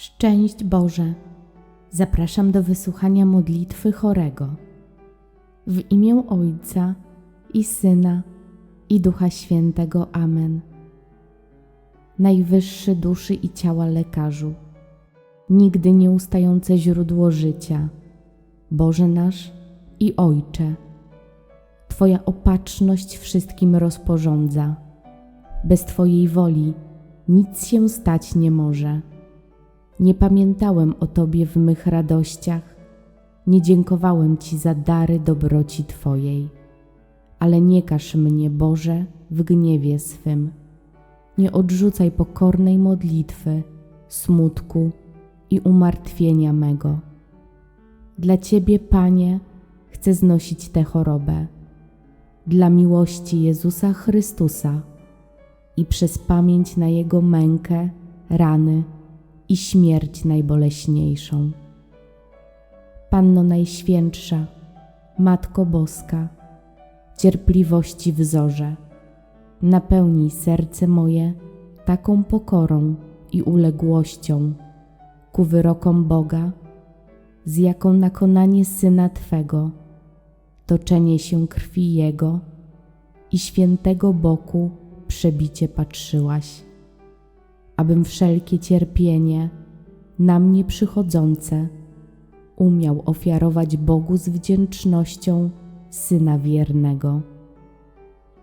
Szczęść Boże! Zapraszam do wysłuchania modlitwy chorego. W imię Ojca i Syna i Ducha Świętego. Amen. Najwyższy duszy i ciała lekarzu, nigdy nieustające źródło życia, Boże nasz i Ojcze. Twoja opatrzność wszystkim rozporządza. Bez Twojej woli nic się stać nie może. Nie pamiętałem o Tobie w mych radościach, nie dziękowałem Ci za dary dobroci Twojej. Ale nie każ mnie, Boże, w gniewie swym. Nie odrzucaj pokornej modlitwy, smutku i umartwienia mego. Dla Ciebie, Panie, chcę znosić tę chorobę. Dla miłości Jezusa Chrystusa i przez pamięć na Jego mękę, rany i śmierć najboleśniejszą. Panno Najświętsza, Matko Boska, cierpliwości wzorze, napełnij serce moje taką pokorą i uległością ku wyrokom Boga, z jaką na konanie Syna Twego, toczenie się krwi Jego i świętego boku przebicie patrzyłaś, abym wszelkie cierpienie na mnie przychodzące umiał ofiarować Bogu z wdzięcznością Syna wiernego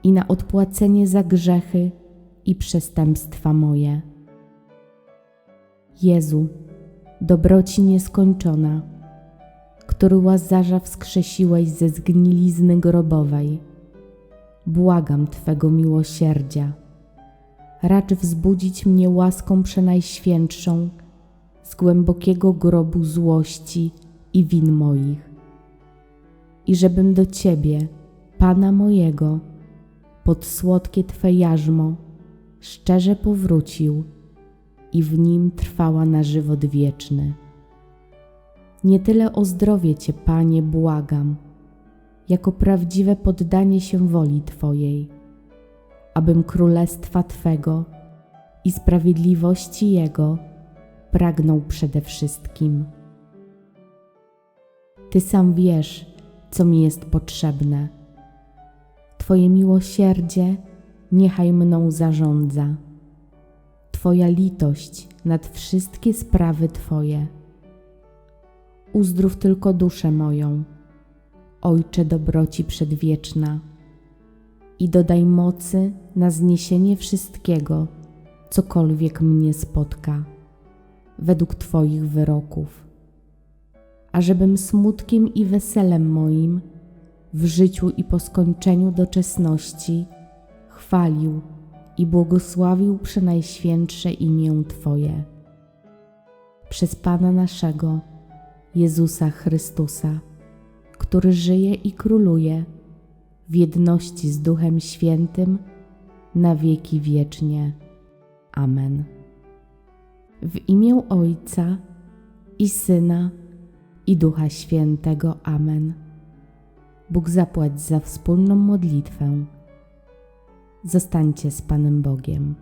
i na odpłacenie za grzechy i przestępstwa moje. Jezu, dobroci nieskończona, który Łazarza wskrzesiłeś ze zgnilizny grobowej, błagam Twego miłosierdzia. Racz wzbudzić mnie łaską przenajświętszą z głębokiego grobu złości i win moich. I żebym do Ciebie, Pana mojego, pod słodkie Twe jarzmo, szczerze powrócił i w nim trwała na żywot wieczny. Nie tyle o zdrowie Cię, Panie, błagam, jako prawdziwe poddanie się woli Twojej, abym królestwa Twego i sprawiedliwości Jego pragnął przede wszystkim. Ty sam wiesz, co mi jest potrzebne. Twoje miłosierdzie niechaj mną zarządza. Twoja litość nad wszystkie sprawy Twoje. Uzdrów tylko duszę moją, Ojcze dobroci przedwieczna, i dodaj mocy na zniesienie wszystkiego, cokolwiek mnie spotka, według Twoich wyroków ażebym smutkiem i weselem moim w życiu i po skończeniu doczesności chwalił i błogosławił przenajświętsze imię Twoje. Przez Pana naszego, Jezusa Chrystusa, który żyje i króluje w jedności z Duchem Świętym na wieki wiecznie. Amen. W imię Ojca i Syna i Ducha Świętego. Amen. Bóg zapłać za wspólną modlitwę. Zostańcie z Panem Bogiem.